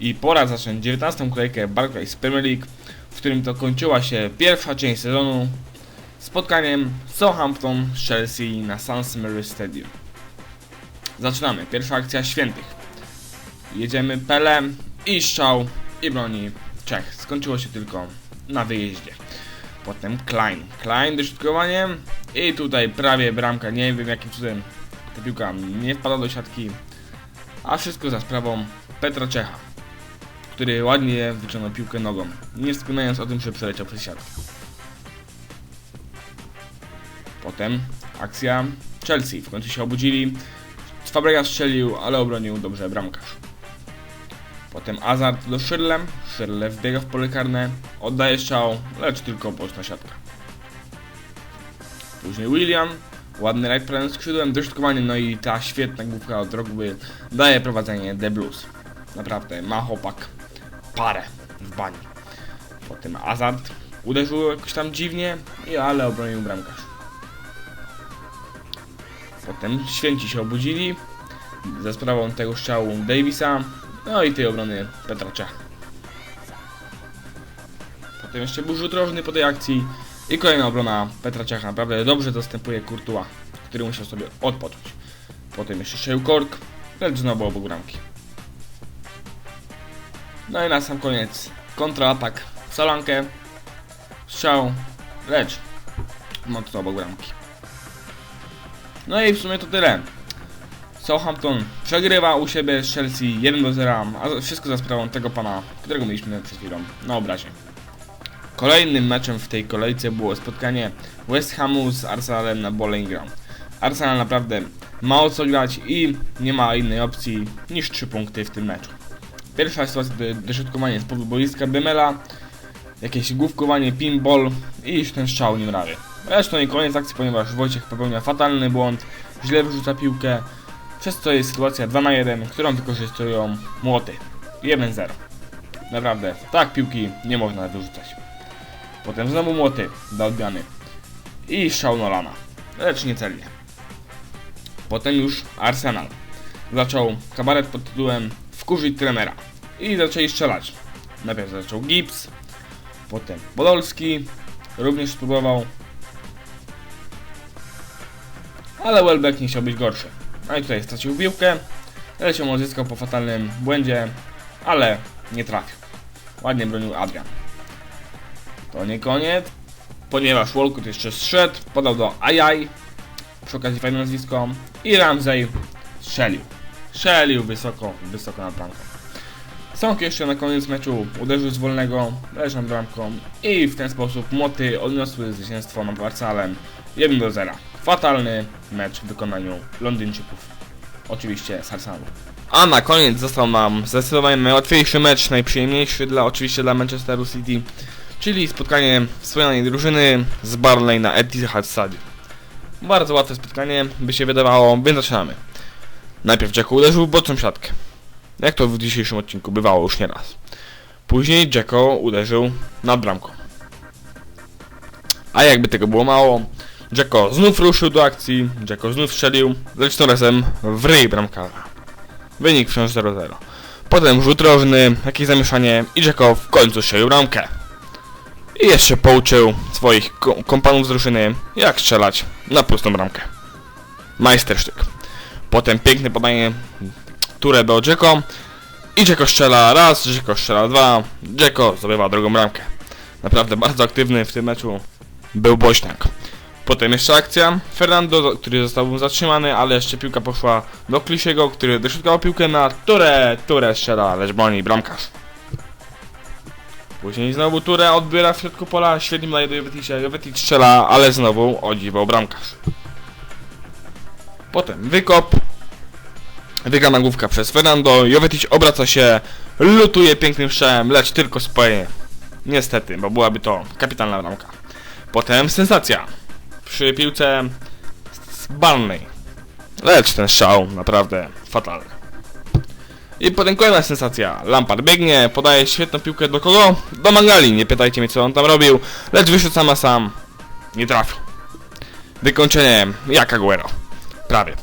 I pora zacząć 19. kolejkę Barclays Premier League, w którym to kończyła się pierwsza część sezonu spotkaniem Southampton Chelsea na St. Mary's Stadium. Zaczynamy. Pierwsza akcja świętych. Jedziemy Pele i strzał i broni Czech. Skończyło się tylko na wyjeździe. Potem Klein. Klein dośrodkowanie i tutaj prawie bramka. Nie wiem jakim cudem ta piłka nie wpada do siatki. A wszystko za sprawą Petra Czecha, który ładnie wyciągnął piłkę nogą, nie wspominając o tym, że przeleciał przez siatkę. Potem akcja Chelsea. W końcu się obudzili. Fabregas strzelił, ale obronił dobrze bramkarz. Potem Azard do Szyrle. Szyrle wbiega w pole karne, oddaje strzał, lecz tylko boczna siatka. Później William, ładny right prawym skrzydłem, dośrodkowanie, no i ta świetna główka od Drogby daje prowadzenie The Blues. Naprawdę, ma chłopak parę w bani. Potem Azard uderzył jakoś tam dziwnie, i ale obronił bramkarz. Potem święci się obudzili za sprawą tego strzału Davisa, no i tej obrony Petra Czecha. Potem jeszcze był rzut rożny po tej akcji i kolejna obrona Petra Czecha. Naprawdę dobrze zastępuje Courtois, który musiał sobie odpocząć. Potem jeszcze strzelił Kork, lecz znowu obok bramki. No i na sam koniec kontraatak w Solankę, strzał, lecz mocno obok bramki. No i w sumie to tyle. Southampton przegrywa u siebie z Chelsea 1 do 0, a wszystko za sprawą tego pana, którego mieliśmy przed chwilą na obrazie. Kolejnym meczem w tej kolejce było spotkanie West Hamu z Arsenalem na Bowling Ground. Arsenal naprawdę ma o co grać i nie ma innej opcji niż 3 punkty w tym meczu. Pierwsza sytuacja to dośrodkowanie z boiska Bemela, jakieś główkowanie, pinball i już ten strzał nie prawie. Zresztą i koniec akcji, ponieważ Wojciech popełnia fatalny błąd, źle wyrzuca piłkę, przez co jest sytuacja 2 na 1, którą wykorzystują młoty. 1-0. Naprawdę, tak piłki nie można wyrzucać. Potem znowu młoty do odmiany. I strzał Nolana, lecz niecelnie. Potem już Arsenal. Zaczął kabaret pod tytułem Wkurzyć trenera. I zaczęli strzelać. Najpierw zaczął Gibbs, potem Podolski, również spróbował. Ale Welbeck nie chciał być gorszy. No i tutaj stracił piłkę, się odzyskał po fatalnym błędzie, ale nie trafił. Ładnie bronił Adrian. To nie koniec, ponieważ Walcott jeszcze zszedł, podał do Ajaj, przy okazji fajne nazwisko, i Ramsey strzelił. Strzelił wysoko, wysoko nad bramką. Sąk jeszcze na koniec meczu uderzył z wolnego, leżą bramką i w ten sposób Moty odniosły zwycięstwo nad Arsenalem 1 do 0. Fatalny mecz w wykonaniu Londyńczyków. Oczywiście z Arsenalu. A na koniec został nam zdecydowanie najłatwiejszy mecz, najprzyjemniejszy dla oczywiście dla Manchesteru City, czyli spotkanie wspomnianej drużyny z Barley na Etihad Stadium. Bardzo łatwe spotkanie, by się wydawało, więc zaczynamy. Najpierw Jacko uderzył w boczną siatkę. Jak to w dzisiejszym odcinku bywało już nieraz. Później Jacko uderzył nad bramką. A jakby tego było mało, Jacko znów ruszył do akcji, Jacko znów strzelił, lecz tym razem w ryj bramkarza. Wynik wciąż 0-0. Potem rzut rożny, jakieś zamieszanie i Jacko w końcu strzelił bramkę. I jeszcze pouczył swoich ko kompanów z drużyny, jak strzelać na pustą bramkę. Majstersztyk. Potem piękne podanie turę do Jacko i Jacko strzela raz, Jacko strzela dwa, Jacko zdobywa drugą bramkę. Naprawdę bardzo aktywny w tym meczu był Bośniak. Potem jeszcze akcja, Fernando, który został zatrzymany, ale jeszcze piłka poszła do Klisiego, który dośrodkował piłkę na Turę, Turę strzela, lecz broni bramkarz. Później znowu Turę odbiera w środku pola, świetnie daje do Joveticia, Jovetic strzela, ale znowu odziwał bramkarz. Potem wykop, wygrana główka przez Fernando, Jovetic obraca się, lutuje pięknym strzałem, lecz tylko swoje. Niestety, bo byłaby to kapitalna bramka. Potem sensacja przy piłce z Barney. Lecz ten strzał naprawdę fatalny. I potem kolejna sensacja. Lampard biegnie, podaje świetną piłkę do kogo? Do Mangali. Nie pytajcie mnie co on tam robił. Lecz wyszedł sam na sam. Nie trafił. Wykończenie jak Aguero. Prawie.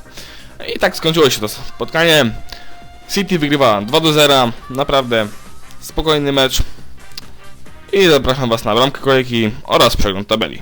I tak skończyło się to spotkanie. City wygrywa 2 do 0, naprawdę spokojny mecz. I zapraszam Was na bramkę kolejki oraz przegląd tabeli.